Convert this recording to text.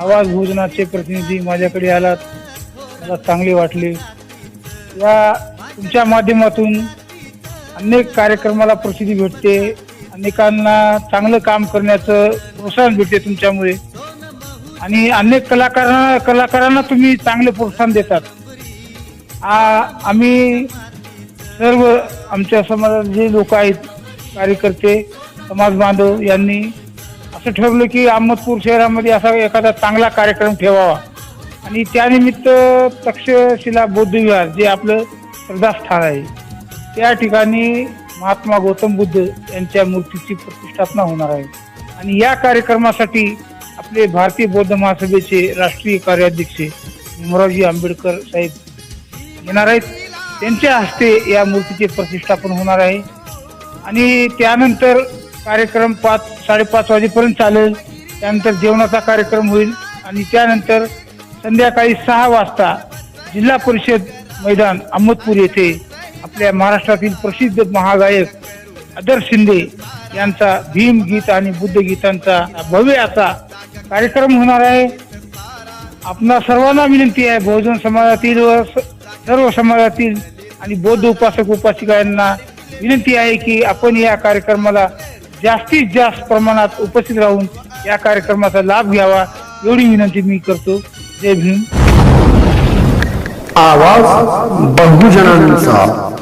आवाज भोजनाचे प्रतिनिधी माझ्याकडे आलात. मला चांगले वाटले. या तुमच्या माध्यमातून अनेक कार्यक्रमाला प्रसिद्धी भेटते. अनेकांना चांगलं काम करण्याचं प्रोत्साहन भेटते तुमच्यामुळे. आणि अनेक कलाकारांना कलाकारांना तुम्ही चांगले प्रोत्साहन देतात. आम्ही सर्व आमच्या समाजात जे लोक आहेत कार्यकर्ते समाज बांधव यांनी असं ठरलं की अहमदपूर शहरामध्ये असा एखादा चांगला कार्यक्रम ठेवावा. आणि त्यानिमित्त तक्षशिला बौद्धविहार जे आपलं श्रद्धास्थान आहे त्या ठिकाणी महात्मा गौतम बुद्ध यांच्या मूर्तीची प्रतिष्ठापना होणार आहे. आणि या कार्यक्रमासाठी आपले भारतीय बौद्ध महासभेचे राष्ट्रीय कार्याध्यक्ष मोरारजी आंबेडकर साहेब येणार आहेत. त्यांच्या हस्ते या मूर्तीचे प्रतिष्ठापन होणार आहे. आणि त्यानंतर कार्यक्रम पाच साडेपाच वाजेपर्यंत चालेल. त्यानंतर जेवणाचा कार्यक्रम होईल आणि त्यानंतर संध्याकाळी सहा वाजता जिल्हा परिषद मैदान अहमदपूर येथे आपल्या महाराष्ट्रातील प्रसिद्ध महागायक आदर शिंदे यांचा भीम गीत आणि बुद्ध गीतांचा भव्य असा कार्यक्रम होणार आहे. आपणा सर्वांना विनंती आहे बहुजन समाजातील व स- सर्व समाजातील आणि बौद्ध उपासक उपासिका यांना विनंती आहे की आपण या कार्यक्रमाला जास्तीत जास्त प्रमाणात उपस्थित राहून या कार्यक्रमाचा लाभ घ्यावा एवढी विनंती मी करतो. जय भीम. आवाज बहुजनांचा.